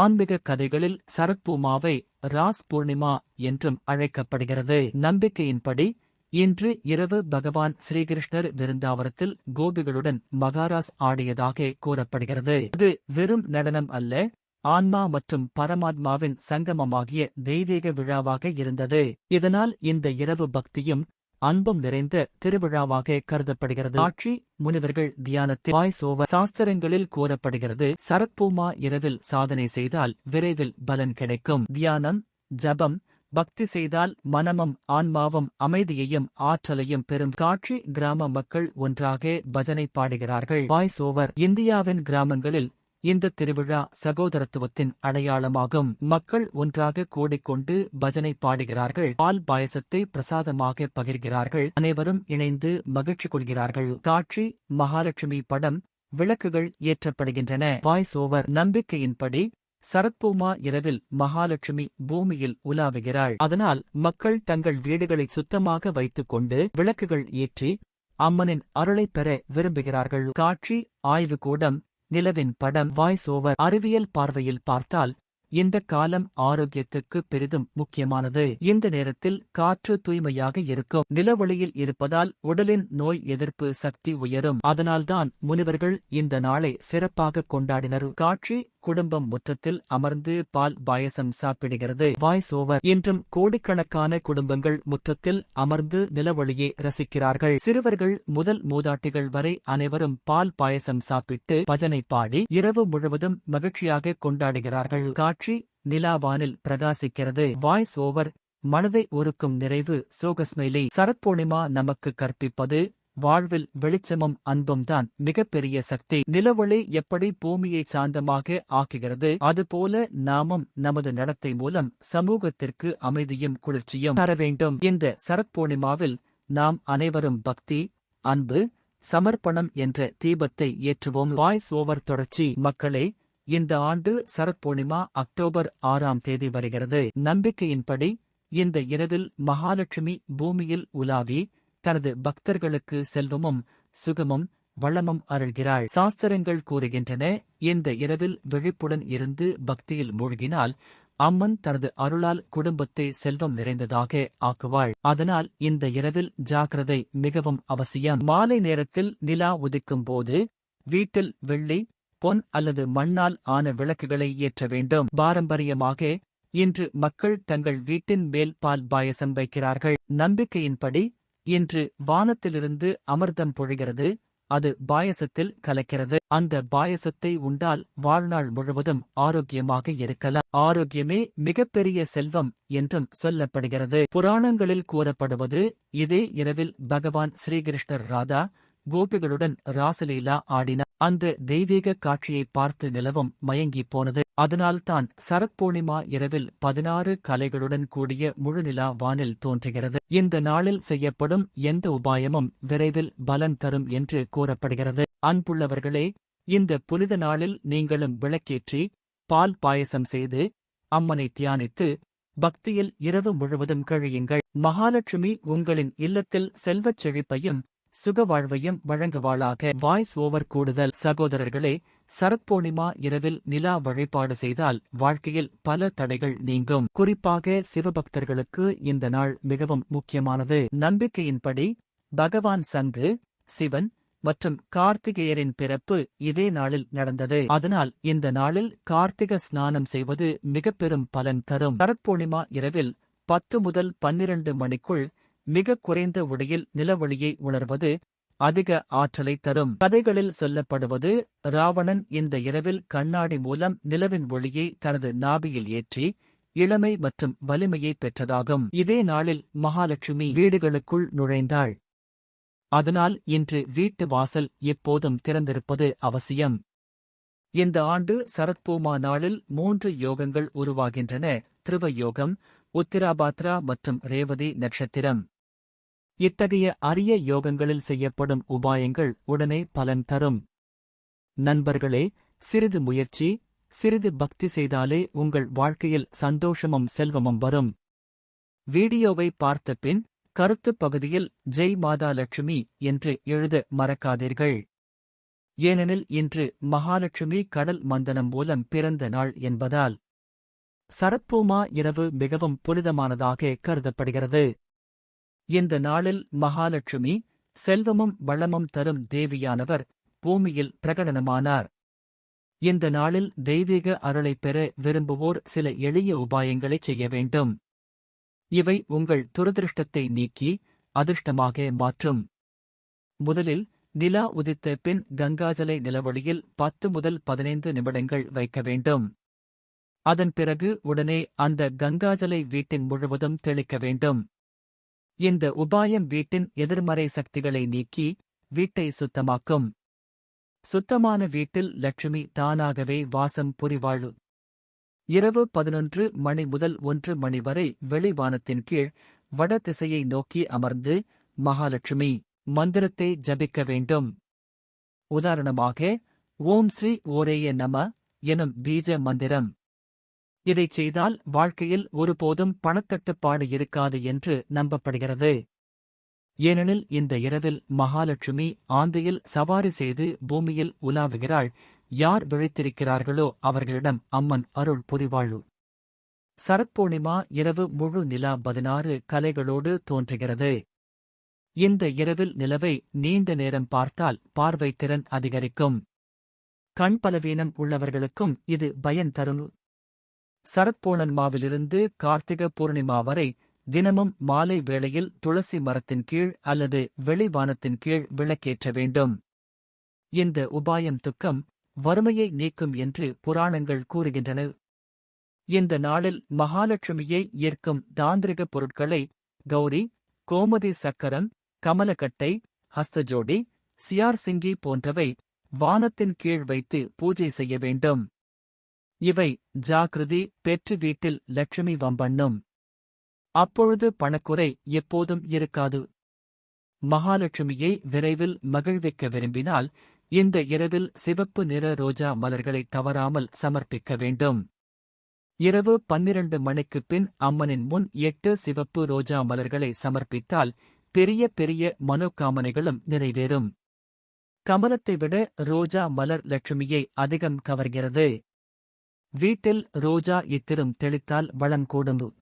ஆன்மீக கதைகளில் சரத்பூமாவை ராஸ் பூர்ணிமா என்றும் அழைக்கப்படுகிறது. நம்பிக்கையின்படி இன்று இரவு பகவான் ஸ்ரீகிருஷ்ணர் விருந்தாவரத்தில் கோபிகளுடன் மகாராஸ் ஆடியதாக கூறப்படுகிறது. இது வெறும் நடனம் அல்ல ஆன்மா மற்றும் பரமாத்மாவின் சங்கமமாகிய தெய்வீக விழாவாக இருந்தது. இதனால் இந்த இரவு பக்தியும் அன்பம் நிறைந்த திருவிழாவாக கருதப்படுகிறது. ஆட்சி முனிவர்கள் தியானத்தில் வாய்ஸ் ஓவர் சாஸ்திரங்களில் கூறப்படுகிறது. சரத்பூமா இரவில் சாதனை செய்தால் விரைவில் பலன் கிடைக்கும். தியானம் ஜபம் பக்தி செய்தால் மனமும் ஆன்மாவும் அமைதியையும் ஆற்றலையும் பெறும். காட்சி கிராம மக்கள் ஒன்றாக பஜனை பாடுகிறார்கள். வாய்ஸ் ஓவர் இந்தியாவின் கிராமங்களில் இந்த திருவிழா சகோதரத்துவத்தின் அடையாளமாகும். மக்கள் ஒன்றாக கூடிக்கொண்டு பஜனை பாடுகிறார்கள். பால் பாயசத்தை பிரசாதமாக பகிர்கிறார்கள். அனைவரும் இணைந்து மகிழ்ச்சி கொள்கிறார்கள். காட்சி மகாலட்சுமி படம் விளக்குகள் ஏற்றப்படுகின்றன. வாய்ஸ் ஓவர் நம்பிக்கையின்படி சரத்பூமா இரவில் மகாலட்சுமி பூமியில் உலாவுகிறாள். அதனால் மக்கள் தங்கள் வீடுகளை சுத்தமாக வைத்துக் கொண்டு விளக்குகள் ஏற்றி அம்மனின் அருளைப் பெற விரும்புகிறார்கள். காட்சி ஆய்வுக்கூடம் நிலவின் படம் வாய்ஸ் ஓவர் அறிவியல் பார்வையில் பார்த்தால் இந்த காலம் ஆரோக்கியத்துக்கு பெரிதும் முக்கியமானது. இந்த நேரத்தில் காற்று தூய்மையாக இருக்கும் நிலவொளியில் இருப்பதால் உடலின் நோய் எதிர்ப்பு சக்தி உயரும். அதனால்தான் முனிவர்கள் இந்த நாளை சிறப்பாக கொண்டாடினர். காட்சி குடும்பம் முற்றத்தில் அமர்ந்து பால் பாயசம் சாப்பிடுகிறது. வாய்ஸ் ஓவர் இன்றும் கோடிக்கணக்கான குடும்பங்கள் முற்றத்தில் அமர்ந்து நிலவொளியை ரசிக்கிறார்கள். சிறுவர்கள் முதல் மூதாட்டிகள் வரை அனைவரும் பால் பாயசம் சாப்பிட்டு பஜனை பாடி இரவு முழுவதும் மகிழ்ச்சியாக கொண்டாடுகிறார்கள். காட்சி நிலாவானில் பிரகாசிக்கிறது. வாய்ஸ் ஓவர் மனதை ஒருக்கும் நிறைவு. சோகஸ்மைலி சரத்பூர்ணிமா நமக்கு கற்பிப்பது வாழ்வில் வெளிச்சமும் அன்பும் தான் மிகப்பெரிய சக்தி. நிலவொளி எப்படி பூமியை சாந்தமாக ஆக்குகிறது அதுபோல நாமும் நமது நடத்தை மூலம் சமூகத்திற்கு அமைதியும் குளிர்ச்சியும் தர வேண்டும். இந்த சரத்பூர்ணிமாவில் நாம் அனைவரும் பக்தி அன்பு சமர்ப்பணம் என்ற தீபத்தை ஏற்றுவோம். வாய்ஸ் ஓவர் தொடர்ச்சி. மக்களே இந்த ஆண்டு சரத்பூர்ணிமா அக்டோபர் ஆறாம் தேதி வருகிறது. நம்பிக்கையின்படி இந்த இரவில் மகாலட்சுமி பூமியில் உலாவி தனது பக்தர்களுக்கு செல்வமும் சுகமும் வளமும் அருள்கிறாள். சாஸ்திரங்கள் கூறுகின்றன இந்த இரவில் விழிப்புடன் இருந்து பக்தியில் மூழ்கினால் அம்மன் தனது அருளால் குடும்பத்தை செல்வம் நிறைந்ததாக ஆக்குவாள். அதனால் இந்த இரவில் ஜாக்கிரதை மிகவும் அவசியம். மாலை நேரத்தில் நிலா உதிக்கும் போது வீட்டில் வெள்ளி பொன் அல்லது மண்ணால் ஆன விளக்குகளை ஏற்ற வேண்டும். பாரம்பரியமாக இன்று மக்கள் தங்கள் வீட்டின் மேல் பால் பாயசம் வைக்கிறார்கள். நம்பிக்கையின்படி இன்று வானத்திலிருந்து அமிர்தம் பொழிகிறது அது பாயசத்தில் கலக்கிறது. அந்த பாயசத்தை உண்டால் வாழ்நாள் முழுவதும் ஆரோக்கியமாக இருக்கலாம். ஆரோக்கியமே மிகப்பெரிய செல்வம் என்றும் சொல்லப்படுகிறது. புராணங்களில் கூறப்படுவது இதே இரவில் பகவான் ஸ்ரீகிருஷ்ணர் ராதா கோபிகளுடன் ராசலீலா ஆடின அந்த தெய்வீக காட்சியை பார்த்து நிலவும் மயங்கிப் போனது. அதனால்தான் சரத்பூர்ணிமா இரவில் பதினாறு கலைகளுடன் கூடிய முழுநிலா வானில் தோன்றுகிறது. இந்த நாளில் செய்யப்படும் எந்த உபாயமும் விரைவில் பலன் தரும் என்று கூறப்படுகிறது. அன்புள்ளவர்களே இந்த புனித நாளில் நீங்களும் விளக்கேற்றி பால் பாயசம் செய்து அம்மனை தியானித்து பக்தியில் இரவு முழுவதும் கழியுங்கள். மகாலட்சுமி உங்களின் இல்லத்தில் செல்வச் செழிப்பையும் சுகவாழ்வையும் வழங்குவாளாக. வாய்ஸ் ஓவர் கூடுதல். சகோதரர்களே சரத்பூர்ணிமா இரவில் நிலா வழிபாடு செய்தால் வாழ்க்கையில் பல தடைகள் நீங்கும். குறிப்பாக சிவபக்தர்களுக்கு இந்த நாள் மிகவும் முக்கியமானது. நம்பிக்கையின்படி பகவான் சங்கு சிவன் மற்றும் கார்த்திகேயரின் பிறப்பு இதே நாளில் நடந்தது. அதனால் இந்த நாளில் கார்த்திக ஸ்நானம் செய்வது மிக பெரும் பலன் தரும். சரத்பூர்ணிமா இரவில் பத்து முதல் பன்னிரண்டு மணிக்குள் மிகக் குறைந்த உடையில் நிலவொளியை உணர்வது அதிக ஆற்றலை தரும். கதைகளில் சொல்லப்படுவது ராவணன் இந்த இரவில் கண்ணாடி மூலம் நிலவின் ஒளியை தனது நாபியில் ஏற்றி இளமை மற்றும் வலிமையை பெற்றதாகும். இதே நாளில் மகாலட்சுமி வீடுகளுக்குள் நுழைந்தாள். அதனால் இன்று வீட்டு வாசல் எப்போதும் திறந்திருப்பது அவசியம். இந்த ஆண்டு சரத்பூமா நாளில் மூன்று யோகங்கள் உருவாகின்றன. திருவ யோகம் உத்திராபாத்ரா மற்றும் ரேவதி நட்சத்திரம். இத்தகைய அரிய யோகங்களில் செய்யப்படும் உபாயங்கள் உடனே பலன் தரும். நண்பர்களே சிறிது முயற்சி சிறிது பக்தி செய்தாலே உங்கள் வாழ்க்கையில் சந்தோஷமும் செல்வமும் வரும். வீடியோவை பார்த்த பின் கருத்துப் பகுதியில் ஜெய் மாதா லட்சுமி என்று எழுத மறக்காதீர்கள். ஏனெனில் இன்று மகாலட்சுமி கடல் மந்தனம் மூலம் பிறந்த நாள் என்பதால் சரத்பூமா இரவு மிகவும் புனிதமானதாக கருதப்படுகிறது. இந்த நாளில் மகாலட்சுமி செல்வமும் வளமும் தரும் தேவியானவர் பூமியில் பிரகடனமானார். இந்த நாளில் தெய்வீக அருளைப் பெற விரும்புவோர் சில எளிய உபாயங்களைச் செய்ய வேண்டும். இவை உங்கள் துரதிருஷ்டத்தை நீக்கி அதிர்ஷ்டமாக மாற்றும். முதலில் நிலா உதித்த பின் கங்காஜலை நிலவழியில் பத்து முதல் பதினைந்து நிமிடங்கள் வைக்க வேண்டும். அதன் பிறகு உடனே அந்த கங்காஜலை வீட்டின் முழுவதும் தெளிக்க வேண்டும். இந்த உபாயம் வீட்டின் எதிர்மறை சக்திகளை நீக்கி வீட்டை சுத்தமாக்கும். சுத்தமான வீட்டில் லட்சுமி தானாகவே வாசம் புரிவாழு இரவு பதினொன்று மணி முதல் ஒன்று மணி வரை வெளிவானத்தின் கீழ் வட திசையை நோக்கி அமர்ந்து மகாலட்சுமி மந்திரத்தை ஜபிக்க வேண்டும். உதாரணமாக ஓம் ஸ்ரீ ஓரேய நம எனும் பீஜ மந்திரம். இதைச் செய்தால் வாழ்க்கையில் ஒருபோதும் பணத்தட்டுப்பாடு இருக்காது என்று நம்பப்படுகிறது. ஏனெனில் இந்த இரவில் மகாலட்சுமி ஆந்தையில் சவாரி செய்து பூமியில் உலாவுகிறாள். யார் விழித்திருக்கிறார்களோ அவர்களிடம் அம்மன் அருள் புரிவாழு சரத்பூர்ணிமா இரவு முழு நிலா பதினாறு கலைகளோடு தோன்றுகிறது. இந்த இரவில் நிலவை நீண்ட நேரம் பார்த்தால் பார்வை திறன் அதிகரிக்கும். கண் பலவீனம் உள்ளவர்களுக்கும் இது பயன் தரும். சரத்பூர்ணன்மாவிலிருந்து கார்த்திக பூர்ணிமா வரை தினமும் மாலை வேளையில் துளசி மரத்தின் கீழ் அல்லது வெளிவானத்தின் கீழ் விளக்கேற்ற வேண்டும். இந்த உபாயம் துக்கம் வறுமையை நீக்கும் என்று புராணங்கள் கூறுகின்றன. இந்த நாளில் மகாலட்சுமியை ஈர்க்கும் தாந்திரிக பொருட்களை கௌரி கோமதி சக்கரம் கமலக்கட்டை ஹஸ்தஜோடி சியார் சிங்கி போன்றவை வானத்தின் கீழ் வைத்து பூஜை செய்ய வேண்டும். இவை ஜாக்கிரதி பெற்று வீட்டில் லட்சுமி வம்பண்ணும். அப்பொழுது பணக்குறை எப்போதும் இருக்காது. மகாலட்சுமியை விரைவில் மகிழ்விக்க விரும்பினால் இந்த இரவில் சிவப்பு நிற ரோஜா மலர்களை தவறாமல் சமர்ப்பிக்க வேண்டும். இரவு பன்னிரண்டு மணிக்குப் பின் அம்மனின் முன் எட்டு சிவப்பு ரோஜா மலர்களை சமர்ப்பித்தால் பெரிய பெரிய மனோக்காமனைகளும் நிறைவேறும். கமலத்தை விட ரோஜா மலர் லட்சுமியை அதிகம் கவர்கிறது. வீட்டில் ரோஜா இத்திரும் தெளித்தால் வளம் கூடும்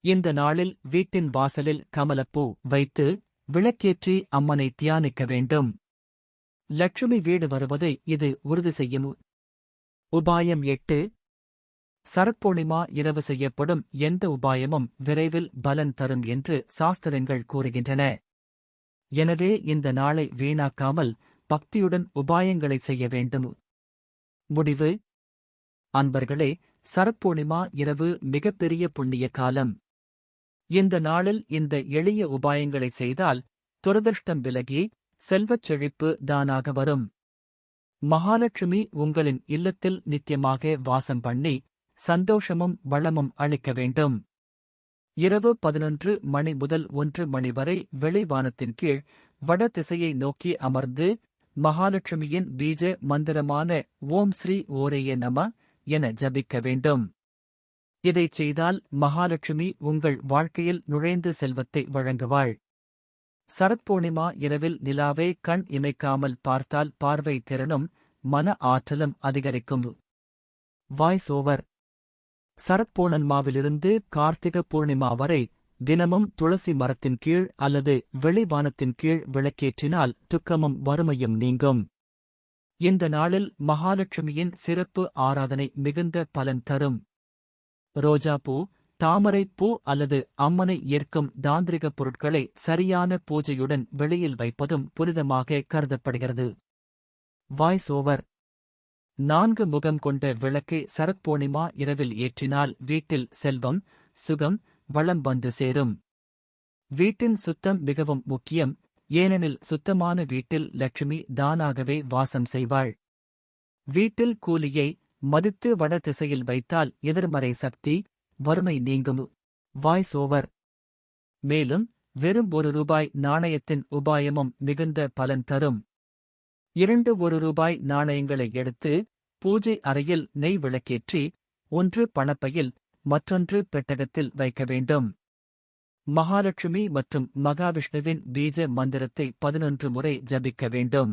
இந்த நாளில் வீட்டின் வாசலில் கமலப்பூ வைத்து விளக்கேற்றி அம்மனை தியானிக்க வேண்டும். லட்சுமி வீடு வருவதை இது உறுதி செய்யும். உபாயம் எட்டு. சரத்பூர்ணிமா இரவு செய்யப்படும் எந்த உபாயமும் விரைவில் பலன் தரும் என்று சாஸ்திரங்கள் கூறுகின்றன. எனவே இந்த நாளை வீணாக்காமல் பக்தியுடன் உபாயங்களை செய்ய வேண்டும். முடிவு. அன்பர்களே சரத்பூர்ணிமா இரவு மிகப்பெரிய புண்ணிய காலம். இந்த நாளில் இந்த எளிய உபாயங்களை செய்தால் துரதிருஷ்டம் விலகி செல்வச் செழிப்பு தானாக வரும். மகாலட்சுமி உங்களின் இல்லத்தில் நித்தியமாக வாசம் பண்ணி சந்தோஷமும் வளமும் அளிக்க வேண்டும். இரவு பதினொன்று மணி முதல் ஒன்று மணி வரை வெளிவானத்தின் கீழ் வட திசையை நோக்கி அமர்ந்து மகாலட்சுமியின் பீஜ மந்திரமான ஓம் ஸ்ரீ ஓரேய நம என ஜபிக்க வேண்டும். இதைச் செய்தால் மகாலட்சுமி உங்கள் வாழ்க்கையில் நுழைந்து செல்வத்தை வழங்குவாள். சரத்பூர்ணிமா இரவில் நிலாவை கண் இமைக்காமல் பார்த்தால் பார்வை திறனும் மன ஆற்றலும் அதிகரிக்கும். Voice over. சரத்பூர்ணன்மாவிலிருந்து கார்த்திக பூர்ணிமா வரை தினமும் துளசி மரத்தின் கீழ் அல்லது வெளிவானத்தின் கீழ் விளக்கேற்றினால் துக்கமும் வறுமையும் நீங்கும். இந்த நாளில் மகாலட்சுமியின் சிறப்பு ஆராதனை மிகுந்த பலன் தரும். ரோஜாப்பூ தாமரை பூ அல்லது அம்மனை ஏற்கும் தாந்திரிக பொருட்களை சரியான பூஜையுடன் வெளியில் வைப்பதும் புனிதமாக கருதப்படுகிறது. வாய்ஸ் ஓவர் நான்கு முகம் கொண்ட விளக்கை சரத்பூர்ணிமா இரவில் ஏற்றினால் வீட்டில் செல்வம் சுகம் வளம் வந்து சேரும். வீட்டின் சுத்தம் மிகவும் முக்கியம். ஏனெனில் சுத்தமான வீட்டில் லட்சுமி தானாகவே வாசம் செய்வாள். வீட்டில் கூலியை மதித்து வட திசையில் வைத்தால் எதிர்மறை சக்தி வறுமை நீங்கும். வாய்ஸ் ஓவர் மேலும் வெறும் ஒரு ரூபாய் நாணயத்தின் உபாயமும் மிகுந்த பலன் தரும். இரண்டு ஒரு ரூபாய் நாணயங்களை எடுத்து பூஜை அறையில் நெய் விளக்கேற்றி ஒன்று பணப்பையில் மற்றொன்று பெட்டகத்தில் வைக்க வேண்டும். மகாலட்சுமி மற்றும் மகாவிஷ்ணுவின் பீஜ மந்திரத்தை பதினொன்று முறை ஜபிக்க வேண்டும்.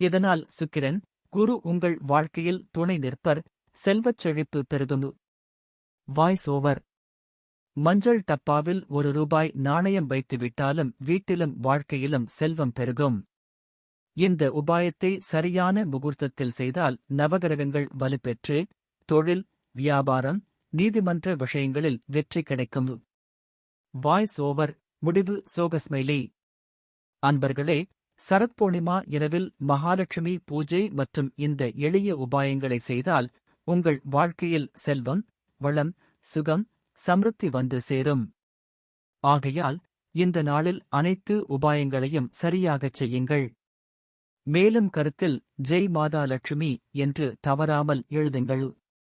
இதனால் சுக்கிரன் குரு உங்கள் வாழ்க்கையில் துணை நிற்பர் செல்வச் செழிப்பு பெருகும். வாய்ஸ் ஓவர் மஞ்சள் டப்பாவில் ஒரு ரூபாய் நாணயம் வைத்துவிட்டாலும் வீட்டிலும் வாழ்க்கையிலும் செல்வம் பெருகும். இந்த உபாயத்தை சரியான முகூர்த்தத்தில் செய்தால் நவகிரகங்கள் வலுப்பெற்று தொழில் வியாபாரம் நீதிமன்ற விஷயங்களில் வெற்றி கிடைக்கும். வாய்ஸ் ஓவர் முடிவு சோகஸ்மைலி அன்பர்களே சரத்பூர்ணிமா இரவில் மகாலட்சுமி பூஜை மற்றும் இந்த எளிய உபாயங்களை செய்தால் உங்கள் வாழ்க்கையில் செல்வம் வளம் சுகம் சமிருத்தி வந்து சேரும். ஆகையால் இந்த நாளில் அனைத்து உபாயங்களையும் சரியாகச் செய்யுங்கள். மேலும் கருத்தில் ஜெய் மாதா லட்சுமி என்று தவறாமல் எழுதுங்கள்.